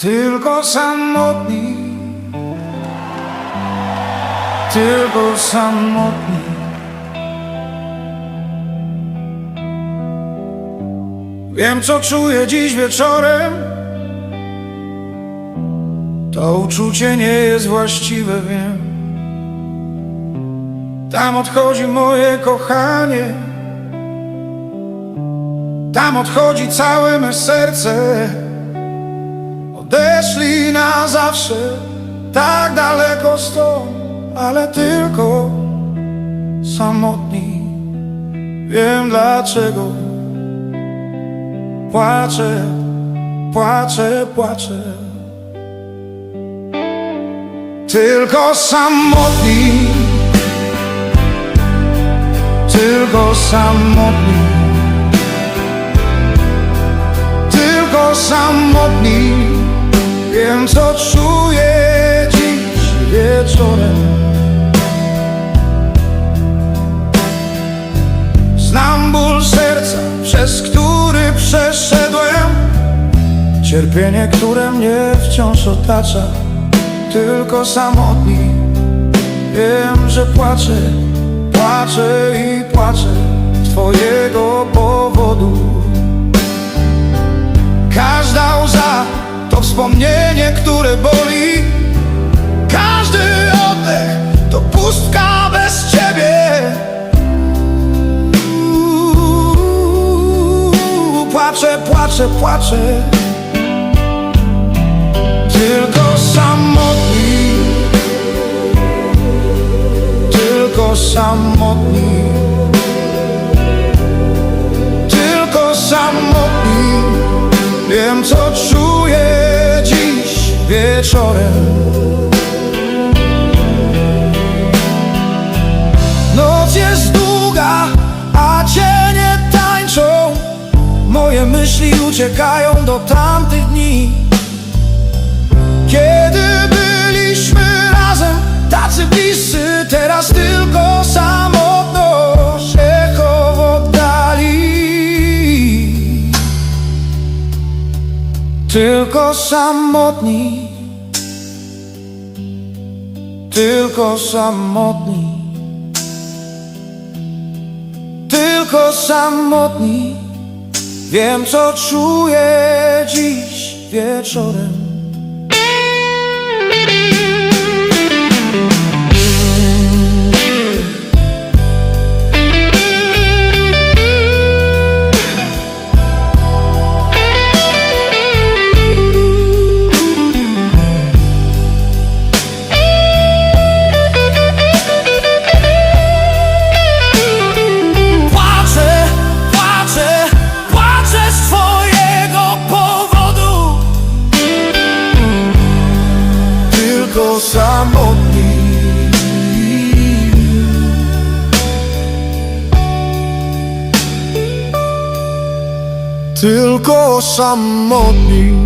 Tylko samotni. Tylko samotni. Wiem co czuję dziś wieczorem. To uczucie nie jest właściwe, wiem. Tam odchodzi moje kochanie. Tam odchodzi całe me serce Odeszli na zawsze Tak daleko stąd Ale tylko Samotni. Wiem dlaczego. Płaczę, płaczę, płaczę. Tylko samotni. Tylko samotni. Tylko samotni Wiem co czuję dziś wieczorem. Znam ból serca, przez który przeszedłem. Cierpienie, które mnie wciąż otacza. Tylko samotni. Wiem, że płaczę, płaczę i płaczę twojego powodu wspomnienie, które boli. Każdy oddech to pustka bez ciebie. Uuu, Płaczę, płaczę, płaczę. Tylko samotni. Tylko samotni wieczorem. Noc jest długa, a cienie tańczą. Moje myśli uciekają do tamtych dni. Kiedy byliśmy razem, tacy bliscy Teraz tylko samotność, echo w oddali. Tylko samotni Tylko samotni. Tylko samotni. Wiem co czuję dziś wieczorem Samotni Tylko samotni